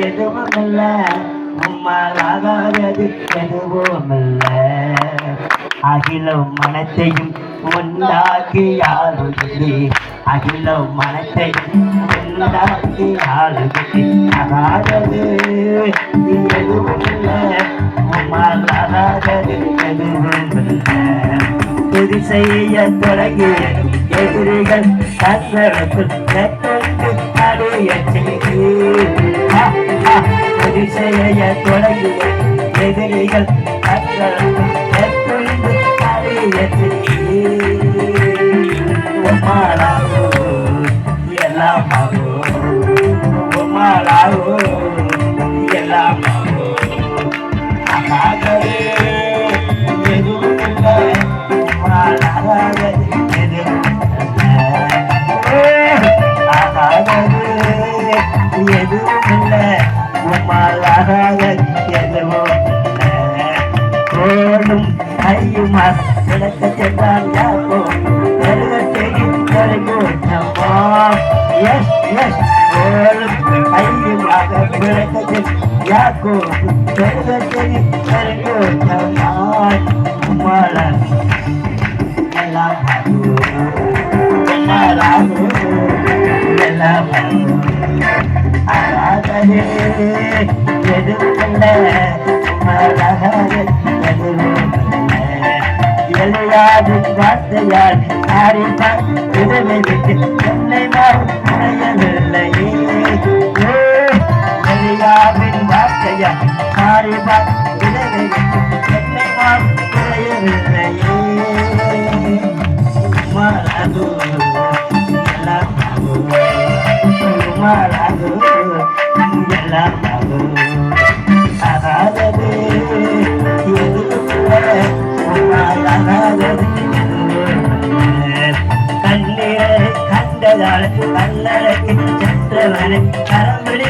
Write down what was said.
எதுவுமில்ல. உம்மாலாகாதது எதுவுமில்ல. அகிலம் மனத்தையும் உண்டாக்கி ஆளுகிறே அகிலம் மனத்தையும் உண்டாக்கி ஆளுகிறே அகாதது எதுவுமில்ல. உம்மாலாகாதது எதுவுமில்ல. துதி செய்ய தொடங்கி எதிரிகள் தங்களுக்குள் கட்டொண்டு அடைய செய்து துதி செய்ய தொடங்கி எதிரிகள் தங்களுக்குள் கட்டொண்டு அடைய செய்து உம்மாலாகோ எல்லாமாகோ உம்மாலாகோ எல்லாமாகோ எதுவும் இல்லை எதுவும் இல்லை கோடும் ஐயுமா விளக்க சென்றால் யாக்கோ பெருகத்தையும் நம்மா எஸ் எஸ் கோடும் ஐயுமாக விளக்க யாக்கோ பெருகத்தையும் பெருகோட்டமா உம்மால எல்லாம் எல்லாம் ஆராதனே எதுவுமில்லை உம்மாலாகாதது எழுதாது வார்த்தையால் ஆரிப்பார் உதவி விட்டு என்னை நான் உடையவில்லையே எளியாவின் வார்த்தையால் ஆரிப்பார் உதவி விட்டு என்னை நான் உடையவில்லையே மலது எல்லாம் மலது எல்லாம் அதாவது கண்ணலுக்கு சென்றவன் கரம்பிடி